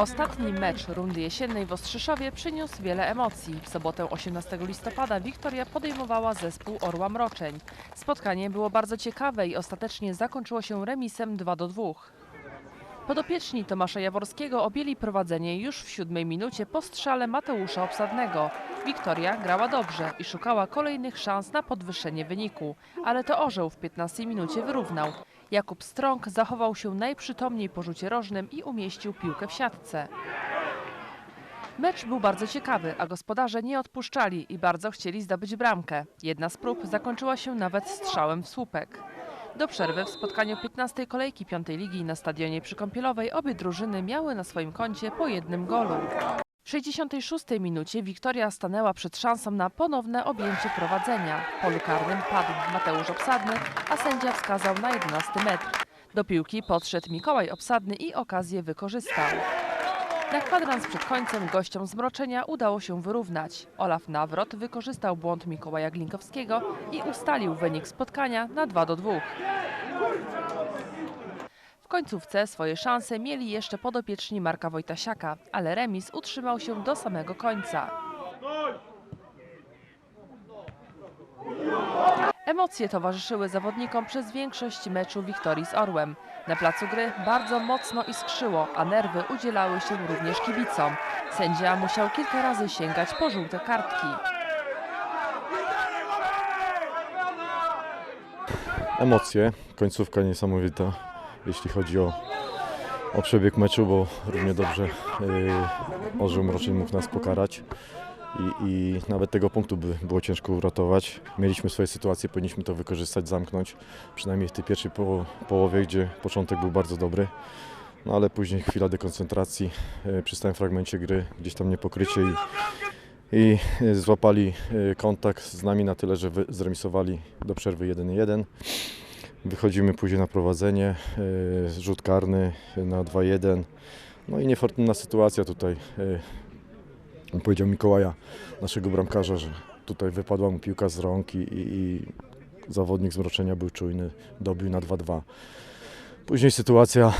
Ostatni mecz rundy jesiennej w Ostrzyszowie przyniósł wiele emocji. W sobotę 18 listopada Wiktoria podejmowała zespół Orła Mroczeń. Spotkanie było bardzo ciekawe i ostatecznie zakończyło się remisem 2 do 2. Podopieczni Tomasza Jaworskiego objęli prowadzenie już w siódmej minucie po strzale Mateusza Obsadnego. Wiktoria grała dobrze i szukała kolejnych szans na podwyższenie wyniku, ale to orzeł w 15 minucie wyrównał. Jakub Strąg zachował się najprzytomniej po rzucie rożnym i umieścił piłkę w siatce. Mecz był bardzo ciekawy, a gospodarze nie odpuszczali i bardzo chcieli zdobyć bramkę. Jedna z prób zakończyła się nawet strzałem w słupek. Do przerwy w spotkaniu 15. kolejki 5. ligi na stadionie przykąpielowej obie drużyny miały na swoim koncie po jednym golu. W 66 minucie Wiktoria stanęła przed szansą na ponowne objęcie prowadzenia. W polu karnym padł Mateusz Obsadny, a sędzia wskazał na 11 metr. Do piłki podszedł Mikołaj Obsadny i okazję wykorzystał. Na kwadrans przed końcem gościom zmroczenia udało się wyrównać. Olaf Nawrot wykorzystał błąd Mikołaja Glinkowskiego i ustalił wynik spotkania na 2 do 2. W końcówce swoje szanse mieli jeszcze podopieczni Marka Wojtasiaka, ale remis utrzymał się do samego końca. Emocje towarzyszyły zawodnikom przez większość meczu Wiktorii z Orłem. Na placu gry bardzo mocno iskrzyło, a nerwy udzielały się również kibicom. Sędzia musiał kilka razy sięgać po żółte kartki. Emocje, końcówka niesamowita, jeśli chodzi o, o przebieg meczu, bo równie dobrze yy, Orzeł mógł nas pokarać i, i nawet tego punktu by było ciężko uratować. Mieliśmy swoje sytuacje, powinniśmy to wykorzystać, zamknąć, przynajmniej w tej pierwszej poło- połowie, gdzie początek był bardzo dobry. No ale później chwila dekoncentracji yy, przy stałym fragmencie gry, gdzieś tam niepokrycie i, i y, złapali y, kontakt z nami na tyle, że zremisowali do przerwy 1-1. Wychodzimy później na prowadzenie, rzut karny na 2-1. No i niefortunna sytuacja tutaj. Powiedział Mikołaja, naszego bramkarza, że tutaj wypadła mu piłka z rąk i, i, i zawodnik zmroczenia był czujny, dobił na 2-2. Później sytuacja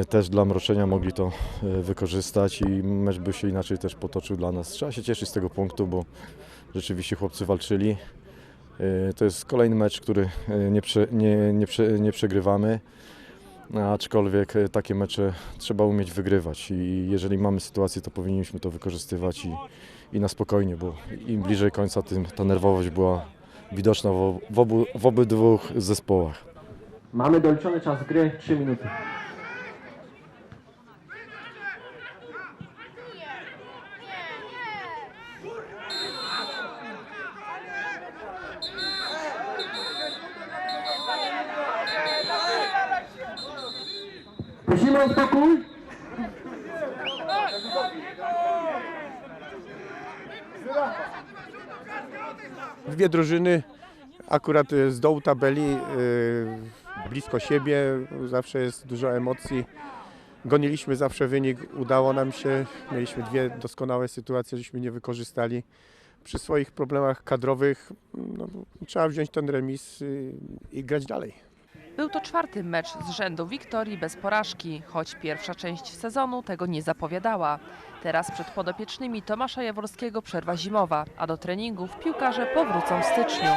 e, też dla Mroczenia mogli to e, wykorzystać i mecz by się inaczej też potoczył dla nas. Trzeba się cieszyć z tego punktu, bo rzeczywiście chłopcy walczyli. E, to jest kolejny mecz, który nie, prze, nie, nie, nie przegrywamy, aczkolwiek e, takie mecze trzeba umieć wygrywać i jeżeli mamy sytuację, to powinniśmy to wykorzystywać i, i na spokojnie, bo im bliżej końca, tym ta nerwowość była widoczna w, obu, w obydwu zespołach. Mamy doliczony czas gry 3 minuty. Prosimy o spokój. Dwie drużyny, akurat y, z dołu tabeli, y, blisko siebie, zawsze jest dużo emocji. Goniliśmy zawsze wynik, udało nam się, mieliśmy dwie doskonałe sytuacje, żeśmy nie wykorzystali. Przy swoich problemach kadrowych no, trzeba wziąć ten remis y, i grać dalej. Był to czwarty mecz z rzędu Wiktorii bez porażki, choć pierwsza część sezonu tego nie zapowiadała. Teraz przed podopiecznymi Tomasza Jaworskiego przerwa zimowa, a do treningów piłkarze powrócą w styczniu.